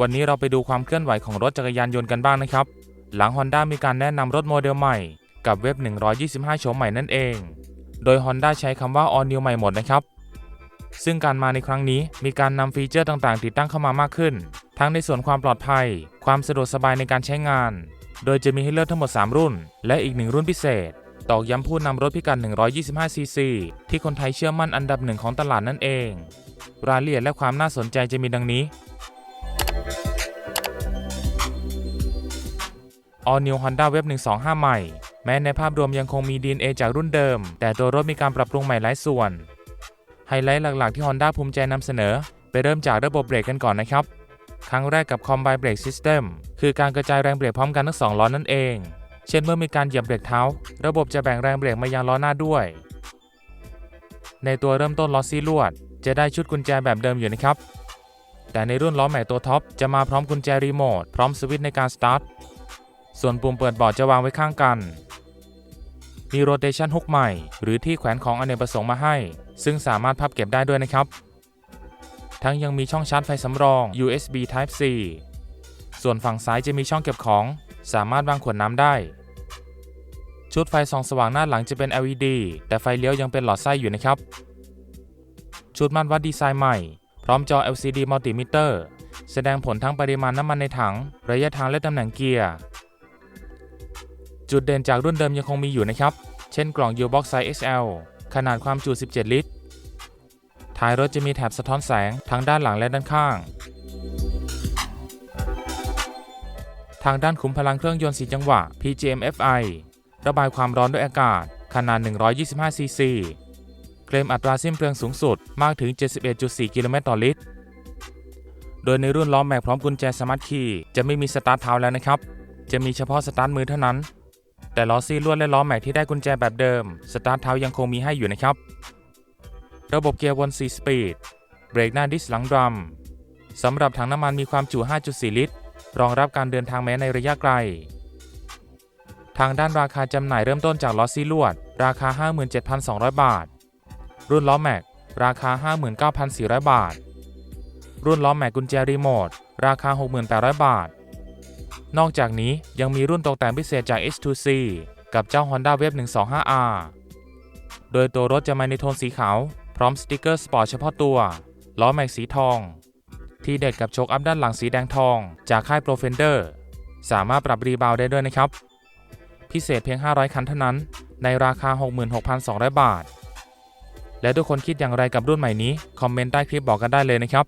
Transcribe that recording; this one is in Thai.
วันนี้เราไปดูความเคลื่อนไหวของรถจักรยานยนต์กันบ้างนะครับ หลัง Honda มีการแนะนำรถโมเดลใหม่ กับเว็บ 125 โฉมใหม่นั่นเอง โดย Honda ใช้คำว่า All New ใหม่หมดนะครับ ซึ่งการมาในครั้งนี้มีการนำฟีเจอร์ต่างๆ ติดตั้งเข้ามามากขึ้น ทั้งในส่วนความปลอดภัย ความสะดวกสบายในการใช้งาน โดยจะมีให้เลือกทั้งหมด 3 รุ่น และอีกหนึ่งรุ่นพิเศษ ตอกย้ำผู้นำรถพิกัด 125cc ที่คนไทยเชื่อมั่นอันดับหนึ่งของตลาดนั่นเอง รายละเอียดและความน่าสนใจจะมีดังนี้ All New Honda Wave 125 ใหม่ แม้ในภาพรวมยังคงมี DNA จากรุ่นเดิม แต่ตัวรถมีการปรับปรุงใหม่หลายส่วน ไฮไลท์หลักๆที่ Honda ภูมิใจนำเสนอ ไปเริ่มจากระบบเบรกกันก่อนนะครับ ครั้งแรกกับ Combine Brake System คือการกระจายแรงเบรกพร้อมกันทั้งสองล้อนั่นเอง เช่นเมื่อมีการเหยียบเบรกเท้า ระบบจะแบ่งแรงเบรกมายังล้อหน้าด้วย ในตัวเริ่มต้นล้อซีลวด จะได้ชุดกุญแจแบบเดิมอยู่นะครับแต่ในรุ่นล้อแม็กตัวท็อปจะมาพร้อมกุญแจรีโมทพร้อมสวิตช์ในการสตาร์ท ส่วนปุ่มเปิดเบาะจะวางไว้ข้างกัน มีโรเ t ชันฮุกใหม่ หรือที่แขวนของอเนกประสงค์มาให้ ซึ่งสามารถพับเก็บได้ด้วยนะครับ ทั้งยังมีช่องชาร์จไฟสำรอง USB Type C ส่วนฝั่งซ้ายจะมีช่องเก็บของ สามารถวางขวดน้ำได้ ชุดไฟส่องสว่างหน้าหลังจะเป็น LED แต่ไฟเลี้ยวยังเป็นหลอดไส้อยู่นะครับ ชุดมัดวัดดีไซน์ใหม่ พร้อมจอ LCD Multimeter แสดงผลทั้งปริมาณน้ำมันในถัง ระยะทางและตำแหน่งเกียร์ จุดเด่นจากรุ่นเดิมยังคงมีอยู่นะครับ เช่นกล่อง U-Box Size XL ขนาดความจุ 17 ลิตร ท้ายรถจะมีแถบสะท้อนแสงทั้งด้านหลังและด้านข้าง ทางด้านขุมพลังเครื่องยนต์ 4 จังหวะ PGM-FI ระบายความร้อนด้วยอากาศ ขนาด 125 ซีซี เคลมอัตราสิ้นเปลืองสูงสุดมากถึง 71.4 กิโลเมตรต่อลิตร โดยในรุ่นล้อแม็กพร้อมกุญแจสมาร์ทคีย์จะไม่มีสตาร์ทเท้าแล้วนะครับ จะมีเฉพาะสตาร์ทมือเท่านั้น แต่ล้อซี่ลวดและล้อแม็กที่ได้กุญแจแบบเดิม สตาร์ทเท้ายังคงมีให้อยู่นะครับ ระบบเกียร์วน4สปีด เบรกหน้าดิสหลังดรัมสำหรับถังน้ำมันมีความจุ 5.4 ลิตร รองรับการเดินทางแม้ในระยะไกล ทางด้านราคาจำหน่ายเริ่มต้นจากล้อซี่ลวด ราคา 57,200 บาท รุ่นล้อแม็กราคา 59,400 บาท รุ่นล้อแม็กกุญแจรีโมท ราคา 68,000บาท นอกจากนี้ยังมีรุ่นตกแต่งพิเศษจาก H2C กับเจ้า Honda Wave 125R โดยตัวรถจะมาในโทนสีขาว พร้อมสติกเกอร์สปอร์ตเฉพาะตัว ล้อแม็กสีทอง ที่เด็ดกับโชคอัพด้านหลังสีแดงทอง จากค่าย Pro Fender สามารถปรับรีบาวได้ด้วยนะครับ พิเศษเพียง 500 คันเท่านั้น ในราคา 66,200 บาท และทุกคนคิดอย่างไรกับรุ่นใหม่นี้ คอมเมนต์ใต้คลิปบอกกันได้เลยนะครับ